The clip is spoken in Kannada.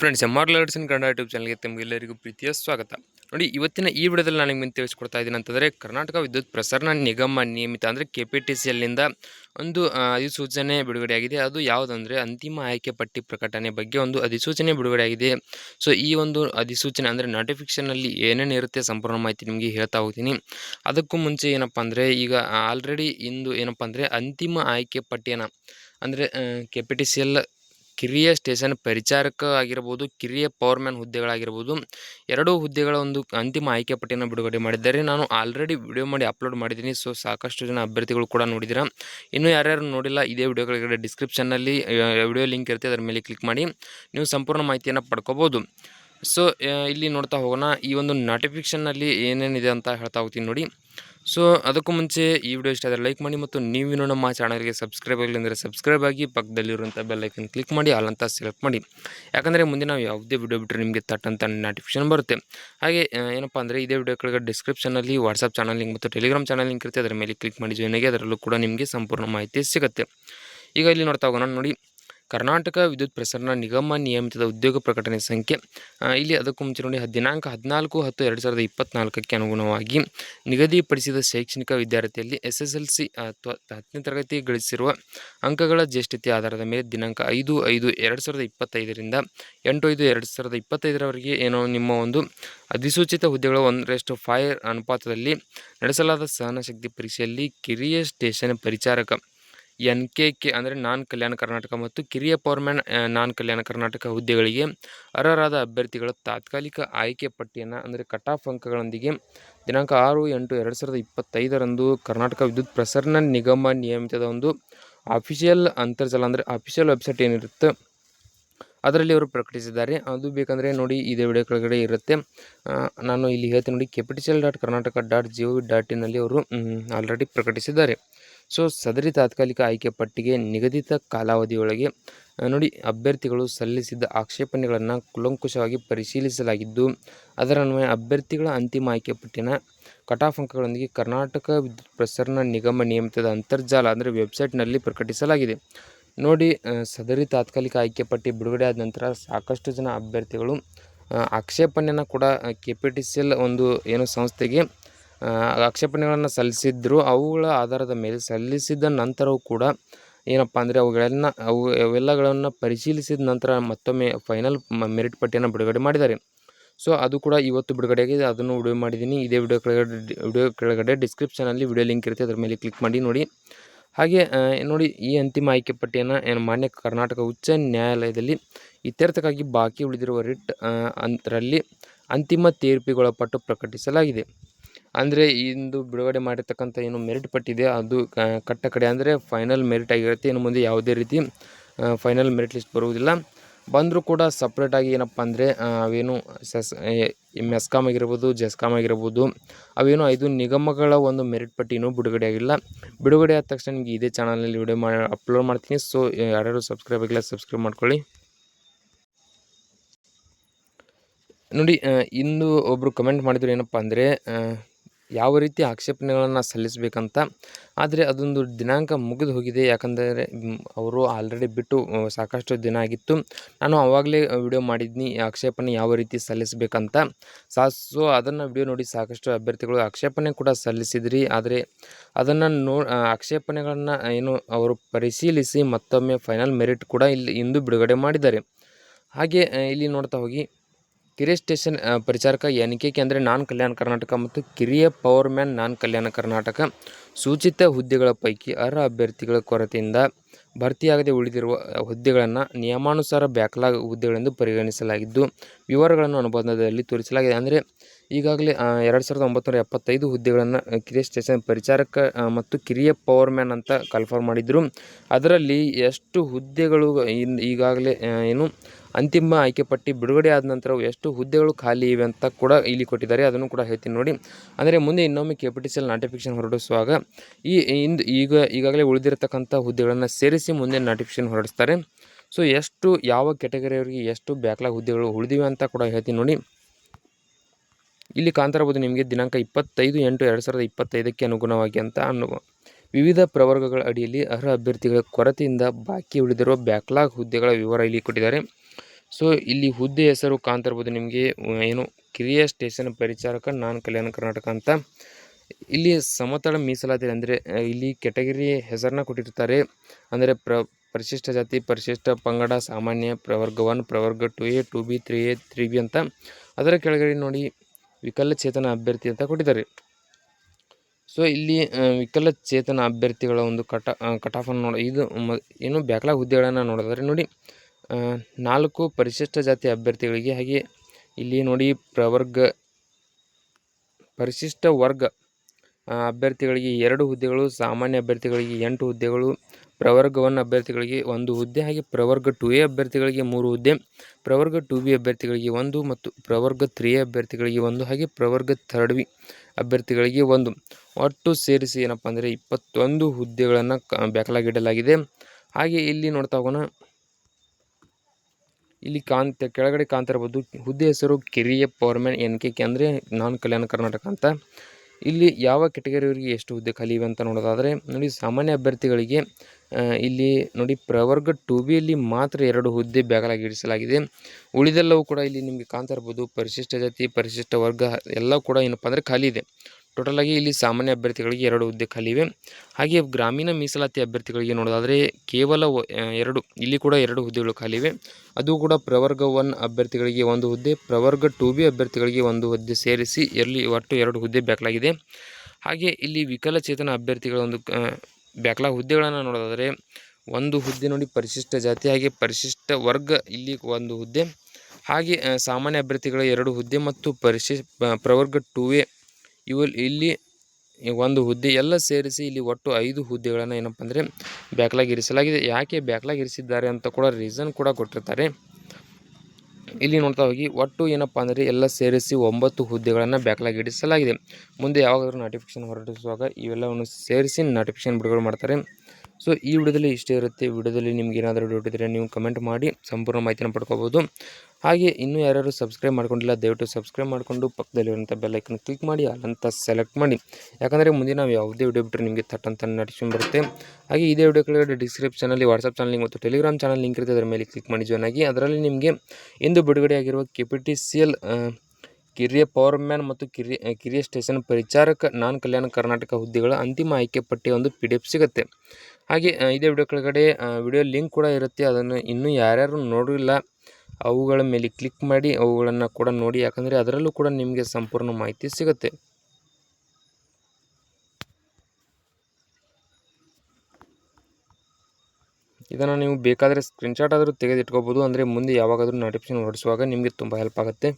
Friends M R Kannada YouTube ಚಾನಲ್ಗೆ ತಮಗೆಲ್ಲರಿಗೂ ಪ್ರೀತಿಯ ಸ್ವಾಗತ. ನೋಡಿ, ಇವತ್ತಿನ ಈ ವಿಡಿಯೋದಲ್ಲಿ ನಾನು ನಿಮಗೆ ತಿಳಿಸ್ಕೊಡ್ತಾ ಇದ್ದೀನಿ ಅಂತಂದರೆ ಕರ್ನಾಟಕ ವಿದ್ಯುತ್ ಪ್ರಸರಣ ನಿಗಮ ನಿಯಮಿತ ಅಂದರೆ ಕೆ ಪಿ ಟಿ ಸಿ ಎಲ್ನಿಂದ ಒಂದು ಅಧಿಸೂಚನೆ ಬಿಡುಗಡೆಯಾಗಿದೆ. ಅದು ಯಾವುದಂದರೆ ಅಂತಿಮ ಆಯ್ಕೆ ಪಟ್ಟಿ ಪ್ರಕಟಣೆ ಬಗ್ಗೆ ಒಂದು ಅಧಿಸೂಚನೆ ಬಿಡುಗಡೆಯಾಗಿದೆ. ಸೊ ಈ ಒಂದು ಅಧಿಸೂಚನೆ ಅಂದರೆ ನೋಟಿಫಿಕೇಷನಲ್ಲಿ ಏನೇನು ಇರುತ್ತೆ ಸಂಪೂರ್ಣ ಮಾಹಿತಿ ನಿಮಗೆ ಹೇಳ್ತಾ ಹೋಗ್ತೀನಿ. ಅದಕ್ಕೂ ಮುಂಚೆ ಏನಪ್ಪ ಅಂದರೆ ಈಗ ಆಲ್ರೆಡಿ ಇಂದು ಏನಪ್ಪ ಅಂದರೆ ಅಂತಿಮ ಆಯ್ಕೆ ಪಟ್ಟಿಯನ್ನು ಅಂದರೆ K P T C L ಕಿರಿಯ ಸ್ಟೇಷನ್ ಪರಿಚಾರಕ ಆಗಿರ್ಬೋದು, ಕಿರಿಯ ಪವರ್ಮ್ಯಾನ್ ಹುದ್ದೆಗಳಾಗಿರ್ಬೋದು, ಎರಡೂ ಹುದ್ದೆಗಳ ಒಂದು ಅಂತಿಮ ಆಯ್ಕೆ ಪಟ್ಟಿಯನ್ನು ಬಿಡುಗಡೆ ಮಾಡಿದ್ದಾರೆ. ನಾನು ಆಲ್ರೆಡಿ ವಿಡಿಯೋ ಮಾಡಿ ಅಪ್ಲೋಡ್ ಮಾಡಿದ್ದೀನಿ, ಸೊ ಸಾಕಷ್ಟು ಜನ ಅಭ್ಯರ್ಥಿಗಳು ಕೂಡ ನೋಡಿದ್ದೀರಾ. ಇನ್ನೂ ಯಾರ್ಯಾರು ನೋಡಿಲ್ಲ, ಇದೇ ವಿಡಿಯೋ ಕೆಳಗಡೆ ಡಿಸ್ಕ್ರಿಪ್ಷನ್ನಲ್ಲಿ ವಿಡಿಯೋ ಲಿಂಕ್ ಇರುತ್ತೆ, ಅದರ ಮೇಲೆ ಕ್ಲಿಕ್ ಮಾಡಿ, ನೀವು ಸಂಪೂರ್ಣ ಮಾಹಿತಿಯನ್ನು ಪಡ್ಕೋಬೋದು. ಸೊ ಇಲ್ಲಿ ನೋಡ್ತಾ ಹೋಗೋಣ, ಈ ಒಂದು ನೋಟಿಫಿಕೇಷನ್ನಲ್ಲಿ ಏನೇನಿದೆ ಅಂತ ಹೇಳ್ತಾ ಹೋಗ್ತೀನಿ ನೋಡಿ. ಸೊ, ಅದಕ್ಕೂ ಮುಂಚೆ ಈ ವಿಡಿಯೋ ಇಷ್ಟ ಆದರೆ ಲೈಕ್ ಮಾಡಿ ಮತ್ತು ನೀವಿನ್ನೂ ನಮ್ಮ ಚಾನಲ್ಗೆ ಸಬ್ಸ್ಕ್ರೈಬ್ ಆಗಲಿ ಅಂದರೆ ಸಬ್ಸ್ಕ್ರೈಬ್ ಆಗಿ ಪಕ್ಕದಲ್ಲಿರುವಂಥ ಬೆಲ್ಲೈಕನ್ ಕ್ಲಿಕ್ ಮಾಡಿ, ಅಲ್ಲಂತ ಸೆಲೆಕ್ಟ್ ಮಾಡಿ. ಯಾಕಂದರೆ ಮುಂದೆ ನಾವು ಯಾವುದೇ ವಿಡಿಯೋ ಬಿಟ್ಟರೆ ನಿಮಗೆ ತಟ್ಟಂತ ನೋಟಿಫಿಕೇಶನ್ ಬರುತ್ತೆ. ಹಾಗೆ ಏನಪ್ಪ ಅಂದರೆ ಇದೇ ವಿಡಿಯೋ ಕೆಳಗೆ ಡಿಸ್ಕ್ರಿಪ್ಷನಲ್ಲಿ ವಾಟ್ಸಪ್ ಚಾನಲ್ ಲಿಂಕ್ ಮತ್ತು ಟೆಲಿಗ್ರಾಮ್ ಚಾನಲ್ ಲಿಂಕ್ ಇರುತ್ತೆ. ಅದರ ಮೇಲೆ ಕ್ಲಿಕ್ ಮಾಡಿ ಜಾಯ್ನ್ ಅದರಲ್ಲೂ ಕೂಡ ನಿಮಗೆ ಸಂಪೂರ್ಣ ಮಾಹಿತಿ ಸಿಗುತ್ತೆ. ಈಗ ಇಲ್ಲಿ ನೋಡ್ತಾ ಹೋಗೋಣ, ನೋಡಿ. ಕರ್ನಾಟಕ ವಿದ್ಯುತ್ ಪ್ರಸರಣ ನಿಗಮ ನಿಯಮಿತದ ಉದ್ಯೋಗ ಪ್ರಕಟಣೆ ಸಂಖ್ಯೆ ಇಲ್ಲಿ ಅದಕ್ಕೂ ಮುಂಚೆ ನೋಡಿ ದಿನಾಂಕ ಹದಿನಾಲ್ಕು ಹತ್ತು ಎರಡು ಸಾವಿರದ ಇಪ್ಪತ್ನಾಲ್ಕಕ್ಕೆ ಅನುಗುಣವಾಗಿ ನಿಗದಿಪಡಿಸಿದ ಶೈಕ್ಷಣಿಕ ವಿದ್ಯಾರ್ಥಿಯಲ್ಲಿ ಎಸ್ ಎಸ್ ಎಲ್ ಸಿ ಅಥವಾ ಹತ್ತನೇ ತರಗತಿ ಗಳಿಸಿರುವ ಅಂಕಗಳ ಜ್ಯೇಷ್ಠತೆ ಆಧಾರದ ಮೇಲೆ ದಿನಾಂಕ ಐದು ಐದು ಎರಡು ಸಾವಿರದ ಇಪ್ಪತ್ತೈದರಿಂದ ಎಂಟು ಐದು ಎರಡು ಸಾವಿರದ ಇಪ್ಪತ್ತೈದರವರೆಗೆ ಏನೋ ನಿಮ್ಮ ಒಂದು ಅಧಿಸೂಚಿತ ಹುದ್ದೆಗಳ ಒಂದರಷ್ಟು ಫೈರ್ ಅನುಪಾತದಲ್ಲಿ ನಡೆಸಲಾದ ಸಹನಶಕ್ತಿ ಪರೀಕ್ಷೆಯಲ್ಲಿ ಕಿರಿಯ ಸ್ಟೇಷನ್ ಪರಿಚಾರಕ ಎನ್ ಕೆ ಕೆ ಅಂದರೆ ನಾನ್ ಕಲ್ಯಾಣ ಕರ್ನಾಟಕ ಮತ್ತು ಕಿರಿಯ ಪವರ್ಮ್ಯಾನ್ ನಾನ್ ಕಲ್ಯಾಣ ಕರ್ನಾಟಕ ಹುದ್ದೆಗಳಿಗೆ ಅರ್ಹರಾದ ಅಭ್ಯರ್ಥಿಗಳ ತಾತ್ಕಾಲಿಕ ಆಯ್ಕೆ ಪಟ್ಟಿಯನ್ನು ಅಂದರೆ ಕಟ್ ಆಫ್ ಅಂಕಗಳೊಂದಿಗೆ ದಿನಾಂಕ ಆರು ಎಂಟು ಎರಡು ಸಾವಿರದ ಇಪ್ಪತ್ತೈದರಂದು ಕರ್ನಾಟಕ ವಿದ್ಯುತ್ ಪ್ರಸರಣ ನಿಗಮ ನಿಯಮಿತದ ಒಂದು ಅಫಿಷಿಯಲ್ ಅಂತರ್ಜಾಲ ಅಂದರೆ ಅಫಿಷಿಯಲ್ ವೆಬ್ಸೈಟ್ ಏನಿರುತ್ತೆ ಅದರಲ್ಲಿ ಅವರು ಪ್ರಕಟಿಸಿದ್ದಾರೆ. ಅದು ಬೇಕಂದರೆ ನೋಡಿ ಇದೇ ವಿಡಿಯೋ ಕೆಳಗಡೆ ಇರುತ್ತೆ. ನಾನು ಇಲ್ಲಿ ಹೇಳ್ತೀನಿ ನೋಡಿ KPTCL dot Karnataka dot G dot ಅವರು ಆಲ್ರೆಡಿ ಪ್ರಕಟಿಸಿದ್ದಾರೆ. ಸೊ ಸದರಿ ತಾತ್ಕಾಲಿಕ ಆಯ್ಕೆ ಪಟ್ಟಿಗೆ ನಿಗದಿತ ಕಾಲಾವಧಿಯೊಳಗೆ ನೋಡಿ ಅಭ್ಯರ್ಥಿಗಳು ಸಲ್ಲಿಸಿದ್ದ ಆಕ್ಷೇಪಣೆಗಳನ್ನು ಕುಲಂಕುಷವಾಗಿ ಪರಿಶೀಲಿಸಲಾಗಿದ್ದು, ಅದರ ಅನ್ವಯ ಅಭ್ಯರ್ಥಿಗಳ ಅಂತಿಮ ಆಯ್ಕೆ ಪಟ್ಟಿನ ಕಟಾಫ್ ಅಂಕಗಳೊಂದಿಗೆ ಕರ್ನಾಟಕ ವಿದ್ಯುತ್ ಪ್ರಸರಣ ನಿಗಮ ನಿಯಮಿತದ ಅಂತರ್ಜಾಲ ಅಂದರೆ ವೆಬ್ಸೈಟ್ನಲ್ಲಿ ಪ್ರಕಟಿಸಲಾಗಿದೆ. ನೋಡಿ ಸದರಿ ತಾತ್ಕಾಲಿಕ ಆಯ್ಕೆ ಪಟ್ಟಿ ಬಿಡುಗಡೆ ಆದ ನಂತರ ಸಾಕಷ್ಟು ಜನ ಅಭ್ಯರ್ಥಿಗಳು ಆಕ್ಷೇಪಣೆಯನ್ನು ಕೂಡ ಕೆ ಒಂದು, ಏನು ಸಂಸ್ಥೆಗೆ ಆಕ್ಷೇಪಣೆಗಳನ್ನು ಸಲ್ಲಿಸಿದ್ರು. ಅವುಗಳ ಆಧಾರದ ಮೇಲೆ ಸಲ್ಲಿಸಿದ ನಂತರವೂ ಕೂಡ ಏನಪ್ಪ ಅಂದರೆ ಅವುಗಳನ್ನ ಅವು ಅವೆಲ್ಲಗಳನ್ನು ಪರಿಶೀಲಿಸಿದ ನಂತರ ಮತ್ತೊಮ್ಮೆ ಫೈನಲ್ ಮೆರಿಟ್ ಪಟ್ಟಿಯನ್ನು ಬಿಡುಗಡೆ ಮಾಡಿದ್ದಾರೆ. ಸೊ ಅದು ಕೂಡ ಇವತ್ತು ಬಿಡುಗಡೆಯಾಗಿದೆ. ಅದನ್ನು ವಿಡಿಯೋ ಮಾಡಿದ್ದೀನಿ. ಇದೇ ವಿಡಿಯೋ ಕೆಳಗಡೆ ವಿಡಿಯೋ ಕೆಳಗಡೆ ಡಿಸ್ಕ್ರಿಪ್ಷನಲ್ಲಿ ವಿಡಿಯೋ ಲಿಂಕ್ ಇರುತ್ತೆ. ಅದರ ಮೇಲೆ ಕ್ಲಿಕ್ ಮಾಡಿ ನೋಡಿ. ಹಾಗೆ ನೋಡಿ ಈ ಅಂತಿಮ ಆಯ್ಕೆ ಪಟ್ಟಿಯನ್ನು ಏನು ಮಾನ್ಯ ಕರ್ನಾಟಕ ಉಚ್ಚ ನ್ಯಾಯಾಲಯದಲ್ಲಿ ಇತ್ಯರ್ಥಕ್ಕಾಗಿ ಬಾಕಿ ಉಳಿದಿರುವ ರಿಟ್ ಅಂತರಲ್ಲಿ ಅಂತಿಮ ತೀರ್ಪಿಗೊಳಪಟ್ಟು ಪ್ರಕಟಿಸಲಾಗಿದೆ. ಅಂದರೆ ಇಂದು ಬಿಡುಗಡೆ ಮಾಡಿರ್ತಕ್ಕಂಥ ಏನು ಮೆರಿಟ್ ಪಟ್ಟಿದೆ ಅದು ಕಟ್ಟ ಕಡೆ. ಅಂದರೆ ಫೈನಲ್ ಮೆರಿಟ್ ಆಗಿರುತ್ತೆ. ಇನ್ನು ಮುಂದೆ ಯಾವುದೇ ರೀತಿ ಫೈನಲ್ ಮೆರಿಟ್ ಲಿಸ್ಟ್ ಬರುವುದಿಲ್ಲ. ಬಂದರೂ ಕೂಡ ಸಪ್ರೇಟಾಗಿ ಏನಪ್ಪ ಅಂದರೆ ಅವೇನು ಸೆಸ್ ಮೆಸ್ಕಾಮ್ ಆಗಿರ್ಬೋದು ಜೆಸ್ಕಾಮ್ ಆಗಿರ್ಬೋದು, ಅವೇನು ಐದು ನಿಗಮಗಳ ಒಂದು ಮೆರಿಟ್ ಪಟ್ಟಿ ಬಿಡುಗಡೆ ಆಗಿಲ್ಲ. ಬಿಡುಗಡೆ ಆದ ತಕ್ಷಣ ನಿಮಗೆ ಇದೇ ಚಾನಲ್ನಲ್ಲಿ ವಿಡಿಯೋ ಮಾಡಿ ಅಪ್ಲೋಡ್ ಮಾಡ್ತೀನಿ. ಸೊ ಯಾರ್ಯಾರು ಸಬ್ಸ್ಕ್ರೈಬ್ ಆಗಿಲ್ಲ ಸಬ್ಸ್ಕ್ರೈಬ್ ಮಾಡ್ಕೊಳ್ಳಿ. ನೋಡಿ ಇಂದು ಒಬ್ಬರು ಕಮೆಂಟ್ ಮಾಡಿದ್ರು ಏನಪ್ಪ ಅಂದರೆ ಯಾವ ರೀತಿ ಆಕ್ಷೇಪಣೆಗಳನ್ನು ಸಲ್ಲಿಸಬೇಕಂತ. ಆದರೆ ಅದೊಂದು ದಿನಾಂಕ ಮುಗಿದು ಹೋಗಿದೆ. ಯಾಕಂದರೆ ಅವರು ಆಲ್ರೆಡಿ ಬಿಟ್ಟು ಸಾಕಷ್ಟು ದಿನ ಆಗಿತ್ತು. ನಾನು ಆವಾಗಲೇ ವಿಡಿಯೋ ಮಾಡಿದ್ನಿ, ಆಕ್ಷೇಪಣೆ ಯಾವ ರೀತಿ ಸಲ್ಲಿಸಬೇಕಂತ. ಸಾ ಸೊ ಅದನ್ನು ವಿಡಿಯೋ ನೋಡಿ ಸಾಕಷ್ಟು ಅಭ್ಯರ್ಥಿಗಳು ಆಕ್ಷೇಪಣೆ ಕೂಡ ಸಲ್ಲಿಸಿದ್ರಿ. ಆದರೆ ಅದನ್ನು ನೋ ಆಕ್ಷೇಪಣೆಗಳನ್ನು ಏನು ಅವರು ಪರಿಶೀಲಿಸಿ ಮತ್ತೊಮ್ಮೆ ಫೈನಲ್ ಮೆರಿಟ್ ಕೂಡ ಇಲ್ಲಿ, ಇಂದು ಬಿಡುಗಡೆ ಮಾಡಿದ್ದಾರೆ. ಹಾಗೆ ಇಲ್ಲಿ ನೋಡ್ತಾ ಹೋಗಿ. ಕಿರಿಯ ಸ್ಟೇಷನ್ ಪರಿಚಾರಕ ಎನ್ ಕೆ ಕೆ ಅಂದರೆ ನಾನ್ ಕಲ್ಯಾಣ ಕರ್ನಾಟಕ ಮತ್ತು ಕಿರಿಯ power man non Kalyana Karnataka. ಸೂಚಿತ ಹುದ್ದೆಗಳ ಪೈಕಿ ಅರ್ಹ ಅಭ್ಯರ್ಥಿಗಳ ಕೊರತೆಯಿಂದ ಭರ್ತಿಯಾಗದೆ ಉಳಿದಿರುವ ಹುದ್ದೆಗಳನ್ನು ನಿಯಮಾನುಸಾರ ಬ್ಯಾಕ್ಲಾಗ್ ಹುದ್ದೆಗಳೆಂದು ಪರಿಗಣಿಸಲಾಗಿದ್ದು, ವಿವರಗಳನ್ನು ಅನುಬಂಧದಲ್ಲಿ ತೋರಿಸಲಾಗಿದೆ. ಅಂದರೆ, ಈಗಾಗಲೇ ಎರಡು ಸಾವಿರದ ಒಂಬತ್ತುನೂರ ಎಪ್ಪತ್ತೈದು ಹುದ್ದೆಗಳನ್ನು ಕಿರಿಯ ಸ್ಟೇಷನ್ ಪರಿಚಾರಕ ಮತ್ತು ಕಿರಿಯ ಪವರ್ ಮ್ಯಾನ್ ಅಂತ ಕನ್ಫರ್ಮ್ ಮಾಡಿದ್ದರು ಅದರಲ್ಲಿ ಎಷ್ಟು ಹುದ್ದೆಗಳು ಈಗಾಗಲೇ ಏನು, ಅಂತಿಮ ಆಯ್ಕೆ ಪಟ್ಟಿ ಬಿಡುಗಡೆ ಆದ ನಂತರ ಎಷ್ಟು ಹುದ್ದೆಗಳು ಖಾಲಿ ಇವೆ ಅಂತ ಕೂಡ ಇಲ್ಲಿ ಕೊಟ್ಟಿದ್ದಾರೆ. ಅದನ್ನು ಕೂಡ ಹೇಳ್ತೀನಿ ನೋಡಿ. ಅಂದರೆ, ಮುಂದೆ ಇನ್ನೊಮ್ಮೆ K P T C L notification ಹೊರಡಿಸುವಾಗ ಈ ಇಂದು ಈಗ ಈಗಾಗಲೇ ಉಳಿದಿರತಕ್ಕಂಥ ಹುದ್ದೆಗಳನ್ನು ಸೇರಿಸಿ ಮುಂದೆ ನೋಟಿಫಿಕೇಶನ್ ಹೊರಡಿಸ್ತಾರೆ. ಸೊ ಎಷ್ಟು, ಯಾವ ಕೆಟಗರಿಯವರಿಗೆ ಎಷ್ಟು ಬ್ಯಾಕ್ಲಾಗ್ ಹುದ್ದೆಗಳು ಉಳಿದಿವೆ ಅಂತ ಕೂಡ ಹೇಳ್ತೀನಿ ನೋಡಿ. ಇಲ್ಲಿ ಕಾಣ್ತಾ ಇರ್ಬೋದು ನಿಮಗೆ ದಿನಾಂಕ ಇಪ್ಪತ್ತೈದು ಎಂಟು ಎರಡು ಸಾವಿರದ ಇಪ್ಪತ್ತೈದಕ್ಕೆ ಅನುಗುಣವಾಗಿ ಅಂತ ಅನ್ನುವ. ವಿವಿಧ ಪ್ರವರ್ಗಗಳ ಅಡಿಯಲ್ಲಿ ಅರ್ಹ ಅಭ್ಯರ್ಥಿಗಳ ಕೊರತೆಯಿಂದ ಬಾಕಿ ಉಳಿದಿರುವ ಬ್ಯಾಕ್ಲಾಗ್ ಹುದ್ದೆಗಳ ವಿವರ ಇಲ್ಲಿ ಕೊಟ್ಟಿದ್ದಾರೆ. ಸೊ ಇಲ್ಲಿ ಹುದ್ದೆ ಹೆಸರು ಕಾಣ್ತಿರ್ಬೋದು ನಿಮಗೆ, ಏನು, ಕಿರಿಯ ಸ್ಟೇಷನ್ ಪರಿಚಾರಕ ನಾನ್ ಕಲ್ಯಾಣ ಕರ್ನಾಟಕ ಅಂತ. ಇಲ್ಲಿ ಸಮತಳ ಮೀಸಲಾತಿ ಅಂದರೆ ಇಲ್ಲಿ ಕೆಟಗರಿ ಹೆಸರನ್ನ ಕೊಟ್ಟಿರ್ತಾರೆ. ಅಂದರೆ ಪ್ರ, ಪರಿಶಿಷ್ಟ ಜಾತಿ, ಪರಿಶಿಷ್ಟ ಪಂಗಡ, ಸಾಮಾನ್ಯ, ಪ್ರವರ್ಗ ಒನ್ ಪ್ರವರ್ಗ two A, two B, three A, three B ಅಂತ ಅದರ ಕೆಳಗಡೆ ನೋಡಿ ವಿಕಲಚೇತನ ಅಭ್ಯರ್ಥಿ ಅಂತ ಕೊಟ್ಟಿದ್ದಾರೆ. ಸೊ ಇಲ್ಲಿ ವಿಕಲಚೇತನ ಅಭ್ಯರ್ಥಿಗಳ ಒಂದು ಕಟ ಕಟಾಫನ್ನು ನೋಡಿ, ಇದು ಏನು ಬ್ಯಾಕ್ಲಾಗ್ ಹುದ್ದೆಗಳನ್ನು ನೋಡಿದ್ರೆ ನೋಡಿ ನಾಲ್ಕು ಪರಿಶಿಷ್ಟ ಜಾತಿ ಅಭ್ಯರ್ಥಿಗಳಿಗೆ ಹಾಗೆ ಇಲ್ಲಿ ನೋಡಿ ಪ್ರವರ್ಗ, ಪರಿಶಿಷ್ಟ ವರ್ಗ ಅಭ್ಯರ್ಥಿಗಳಿಗೆ ಎರಡು ಹುದ್ದೆಗಳು, ಸಾಮಾನ್ಯ ಅಭ್ಯರ್ಥಿಗಳಿಗೆ ಎಂಟು ಹುದ್ದೆಗಳು ಪ್ರವರ್ಗ ಒನ್ ಅಭ್ಯರ್ಥಿಗಳಿಗೆ ಒಂದು ಹುದ್ದೆ ಹಾಗೆ ಪ್ರವರ್ಗ ಟು ಎ ಅಭ್ಯರ್ಥಿಗಳಿಗೆ ಮೂರು ಹುದ್ದೆ, ಪ್ರವರ್ಗ ಟು ಬಿ ಅಭ್ಯರ್ಥಿಗಳಿಗೆ ಒಂದು ಮತ್ತು ಪ್ರವರ್ಗ ತ್ರೀ ಎ ಅಭ್ಯರ್ಥಿಗಳಿಗೆ ಒಂದು ಹಾಗೆ ಪ್ರವರ್ಗ ಥರ್ಡ್ ಬಿ ಅಭ್ಯರ್ಥಿಗಳಿಗೆ ಒಂದು. ಒಟ್ಟು ಸೇರಿಸಿ ಏನಪ್ಪ ಅಂದರೆ ಇಪ್ಪತ್ತೊಂದು ಹುದ್ದೆಗಳನ್ನು ಇಡಲಾಗಿದೆ ಹಾಗೆ ಇಲ್ಲಿ ನೋಡ್ತಾ ಹೋಗೋಣ. ಇಲ್ಲಿ ಕಾಂತ, ಕೆಳಗಡೆ ಕಾಣ್ತಿರ್ಬೋದು ಹುದ್ದೆ ಹೆಸರು ಕಿರಿಯ ಪವರ್ಮ್ಯಾನ್ ಎನ್ ಕೆ ಕೆ ಅಂದರೆ ನಾನ್ ಕಲ್ಯಾಣ ಕರ್ನಾಟಕ ಅಂತ. ಇಲ್ಲಿ ಯಾವ ಕೆಟಗರಿಯವರಿಗೆ ಎಷ್ಟು ಹುದ್ದೆ ಖಾಲಿ ಇವೆ ಅಂತ ನೋಡೋದಾದರೆ, ನೋಡಿ ಸಾಮಾನ್ಯ ಅಭ್ಯರ್ಥಿಗಳಿಗೆ ಇಲ್ಲಿ ನೋಡಿ ಪ್ರವರ್ಗ ಟು ಬಿಯಲ್ಲಿ ಮಾತ್ರ ಎರಡು ಹುದ್ದೆ ಬ್ಯಾಗಲಾಗಿ ಇರಿಸಲಾಗಿದೆ. ಉಳಿದೆಲ್ಲವೂ ಕೂಡ ಇಲ್ಲಿ ನಿಮಗೆ ಕಾಣ್ತಾ ಇರ್ಬೋದು. ಪರಿಶಿಷ್ಟ ಜಾತಿ, ಪರಿಶಿಷ್ಟ ವರ್ಗ ಎಲ್ಲ ಕೂಡ ಏನಪ್ಪ ಅಂದರೆ ಖಾಲಿ ಇದೆ. ಟೋಟಲಾಗಿ ಇಲ್ಲಿ ಸಾಮಾನ್ಯ ಅಭ್ಯರ್ಥಿಗಳಿಗೆ ಎರಡು ಹುದ್ದೆ ಖಾಲಿ ಇವೆ ಹಾಗೆ ಗ್ರಾಮೀಣ ಮೀಸಲಾತಿ ಅಭ್ಯರ್ಥಿಗಳಿಗೆ ನೋಡೋದಾದರೆ ಕೇವಲ ಎರಡು, ಇಲ್ಲಿ ಕೂಡ ಎರಡು ಹುದ್ದೆಗಳು ಖಾಲಿ ಇವೆ ಅದು ಕೂಡ ಪ್ರವರ್ಗ ಒನ್ ಅಭ್ಯರ್ಥಿಗಳಿಗೆ ಒಂದು ಹುದ್ದೆ, ಪ್ರವರ್ಗ ಟು ಬಿ ಅಭ್ಯರ್ಥಿಗಳಿಗೆ ಒಂದು ಹುದ್ದೆ ಸೇರಿಸಿ ಎಲ್ಲಿ ಒಟ್ಟು ಎರಡು ಹುದ್ದೆ ಬ್ಯಾಕ್ಲಾಗಿದೆ. ಹಾಗೆ ಇಲ್ಲಿ ವಿಕಲಚೇತನ ಅಭ್ಯರ್ಥಿಗಳ ಒಂದು ಬ್ಯಾಕ್ಲಾಗ್ ಹುದ್ದೆಗಳನ್ನು ನೋಡೋದಾದರೆ ಒಂದು ಹುದ್ದೆ ನೋಡಿ ಪರಿಶಿಷ್ಟ ಜಾತಿ ಹಾಗೆ ಪರಿಶಿಷ್ಟ ವರ್ಗ ಇಲ್ಲಿ ಒಂದು ಹುದ್ದೆ. ಹಾಗೆ ಸಾಮಾನ್ಯ ಅಭ್ಯರ್ಥಿಗಳ ಎರಡು ಹುದ್ದೆ ಮತ್ತು ಪರಿಶಿ ಪ್ರವರ್ಗ ಟು ಎ ಇವು ಇಲ್ಲಿ ಒಂದು ಹುದ್ದೆ ಎಲ್ಲ ಸೇರಿಸಿ ಇಲ್ಲಿ ಒಟ್ಟು ಐದು ಹುದ್ದೆಗಳನ್ನು ಏನಪ್ಪ ಅಂದರೆ ಬ್ಯಾಕ್ಲಾಗ್ ಇರಿಸಲಾಗಿದೆ ಯಾಕೆ ಬ್ಯಾಕ್ಲಾಗ್ ಇರಿಸಿದ್ದಾರೆ ಅಂತ ಕೂಡ ರೀಸನ್ ಕೂಡ ಕೊಟ್ಟಿರ್ತಾರೆ. ಇಲ್ಲಿ ನೋಡ್ತಾ ಹೋಗಿ, ಒಟ್ಟು ಏನಪ್ಪ ಅಂದರೆ ಎಲ್ಲ ಸೇರಿಸಿ ಒಂಬತ್ತು ಹುದ್ದೆಗಳನ್ನು ಬ್ಯಾಕ್ಲಾಗ್ ಇಡಿಸಲಾಗಿದೆ ಮುಂದೆ ಯಾವಾಗಾದರೂ ನೋಟಿಫಿಕೇಶನ್ ಹೊರಡಿಸುವಾಗ ಇವೆಲ್ಲವನ್ನು ಸೇರಿಸಿ ನೋಟಿಫಿಕೇಶನ್ ಬಿಡುಗಡೆ ಮಾಡ್ತಾರೆ. ಸೊ ಈ ವಿಡಿಯೋದಲ್ಲಿ ಇಷ್ಟೇ ಇರುತ್ತೆ. ವಿಡಿಯೋದಲ್ಲಿ ನಿಮ್ಗೆ ಏನಾದರೂ ಡೌಟ್ ಇದ್ದರೆ ನೀವು ಕಮೆಂಟ್ ಮಾಡಿ, ಸಂಪೂರ್ಣ ಮಾಹಿತಿನ ಪಡ್ಕೋಬೋದು. ಹಾಗೆ ಇನ್ನೂ ಯಾರ್ಯಾರು ಸಬ್ಸ್ಕ್ರೈಬ್ ಮಾಡ್ಕೊಂಡಿಲ್ಲ, ದಯವಿಟ್ಟು ಸಬ್ಸ್ಕ್ರೈಬ್ ಮಾಡಿಕೊಂಡು ಪಕ್ಕದಲ್ಲಿರುವಂಥ ಬೆಲ್ಲೈಕನ್ ಕ್ಲಿಕ್ ಮಾಡಿ, ಅಲ್ಲಂತ ಸೆಲೆಕ್ಟ್ ಮಾಡಿ. ಯಾಕಂದರೆ ಮುಂದೆ ನಾವು ಯಾವುದೇ ವಿಡಿಯೋ ಬಿಟ್ಟರೆ ನಿಮಗೆ ಥಟ್ ಅಂತ ನೋಟಿಫಿಕೇಶನ್ ಬರುತ್ತೆ. ಹಾಗೆ ಇದೇ ವಿಡಿಯೋ ಕೆಳಗಡೆ ಡಿಸ್ಕ್ರಿಪ್ಷನಲ್ಲಿ ವಾಟ್ಸಪ್ ಚಾನಲ್ ಲಿಂಕ್ ಮತ್ತು ಟೆಲಿಗ್ರಾಮ್ ಚಾನಲ್ ಲಿಂಕ್ ಇರುತ್ತೆ. ಅದರ ಮೇಲೆ ಕ್ಲಿಕ್ ಮಾಡಿ ಜಾಯ್ನ್ ಆಗಿ. ಅದರಲ್ಲಿ ನಿಮಗೆ ಇಂದು ಬಿಡುಗಡೆಯಾಗಿರುವ K P T C L ಕಿರಿಯ ಪವರ್ ಮ್ಯಾನ್ ಮತ್ತು ಕಿರಿಯ ಕಿರಿಯ ಸ್ಟೇಷನ್ ಪರಿಚಾರಕ, ನಾನ್ ಕಲ್ಯಾಣ ಕರ್ನಾಟಕ ಹುದ್ದೆಗಳ ಅಂತಿಮ ಆಯ್ಕೆ ಪಟ್ಟಿಯ ಒಂದು ಪಿ ಡಿ ಎಫ್ ಸಿಗುತ್ತೆ. ಹಾಗೆ ಇದೇ ವಿಡಿಯೋ ಕೆಳಗಡೆ ವಿಡಿಯೋ ಲಿಂಕ್ ಕೂಡ ಇರುತ್ತೆ. ಅದನ್ನು ಇನ್ನೂ ಯಾರ್ಯಾರು ನೋಡಿಲ್ಲ, ಅವುಗಳ ಮೇಲೆ ಕ್ಲಿಕ್ ಮಾಡಿ ಅವುಗಳನ್ನು ಕೂಡ ನೋಡಿ. ಯಾಕಂದರೆ ಅದರಲ್ಲೂ ಕೂಡ ನಿಮಗೆ ಸಂಪೂರ್ಣ ಮಾಹಿತಿ ಸಿಗುತ್ತೆ. ಇದನ್ನು ನೀವು ಬೇಕಾದರೆ ಸ್ಕ್ರೀನ್ಶಾಟ್ ಆದರೂ ತೆಗೆದಿಟ್ಕೋಬೋದು. ಅಂದರೆ ಮುಂದೆ ಯಾವಾಗಾದರೂ ನೋಟಿಫಿಕೇಶನ್ ಹೊರಡಿಸುವಾಗ ನಿಮಗೆ ತುಂಬ ಹೆಲ್ಪ್ ಆಗುತ್ತೆ.